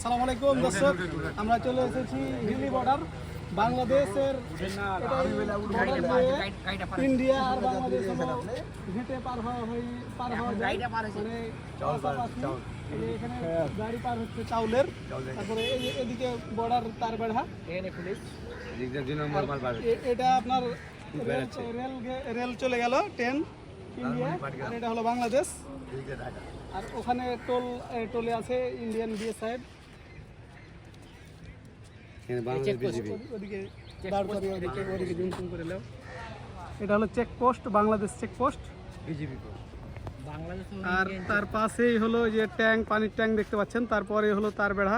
সালাম আলাইকুম দর্শক। আমরা চলে এসেছি হিলি বর্ডার বাংলাদেশের ইন্ডিয়া আর বাংলাদেশ হেঁটে পার হওয়া হয়ে পার হওয়া যায়। মানে এখানে গাড়ি পার হচ্ছে চাউলের। তারপরে এদিকে বর্ডার তার বেড়া। এটা আপনার রেল রেল গে- রেল চলে গেল ট্রেন ইন্ডিয়া। আর এটা হলো বাংলাদেশ। আর ওখানে টোল টোলে আছে ইন্ডিয়ান বিএস সাহেব এটা হলো চেকপোস্ট বাংলাদেশ চেকপোস্ট আর তার পাশেই হলো এই যে ট্যাঙ্ক পানির ট্যাঙ্ক দেখতে পাচ্ছেন। তারপরে হলো তার বেড়া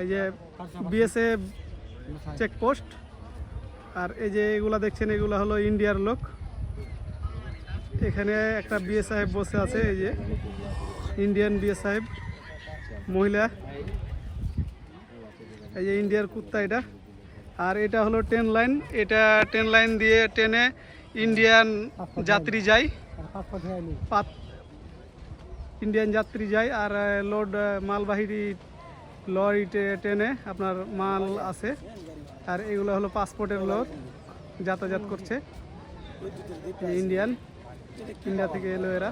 এই যে বিএসএফ চেকপোস্ট আর এই যে এগুলা দেখছেন এগুলা হলো ইন্ডিয়ার লোক। এখানে একটা বিএস সাহেব বসে আছে এই যে ইন্ডিয়ান বিএস সাহেব মহিলা। এই যে ইন্ডিয়ার কুত্তা এটা। আর এটা হলো ট্রেন লাইন এটা ট্রেন লাইন দিয়ে ট্রেনে ইন্ডিয়ান যাত্রী যায়। ইন্ডিয়ান যাত্রী যায়। আর লোড মালবাহী লরি ট্রেনে আপনার মাল আছে। আর এগুলো হলো পাসপোর্টের লোক যাতায়াত করছে। ইন্ডিয়ান ইন্ডিয়া থেকে এলো এরা।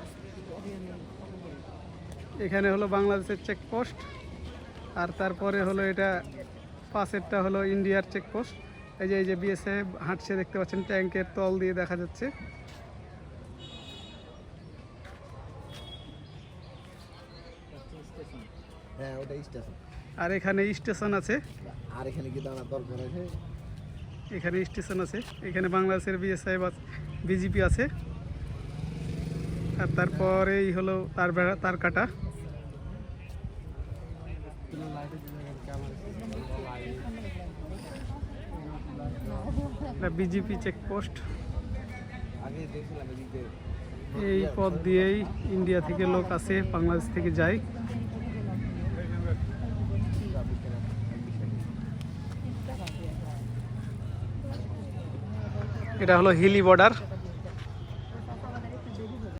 এখানে হলো বাংলাদেশের চেকপোস্ট আর তারপরে হলো এটা পাশেরটা হলো ইন্ডিয়ার চেকপোস্ট। এই যে এই যে বিএসএফ হাঁটছে দেখতে পাচ্ছেন ট্যাঙ্কের তল দিয়ে দেখা যাচ্ছে। হ্যাঁ ওটা স্টেশন আর এখানে স্টেশন আছে। আর এখানে কি দাঁড়ার দরকার আছে? এখানে স্টেশন আছে। এখানে বাংলাদেশের বিএসএফ বিজেপি আছে আর তারপরেই হলো তার বেড়া তার কাটা। বিজেপি চেকপোস্ট এই পথ দিয়েই ইন্ডিয়া থেকে লোক আসে বাংলাদেশ থেকে যায়। এটা হলো হিলি বর্ডার।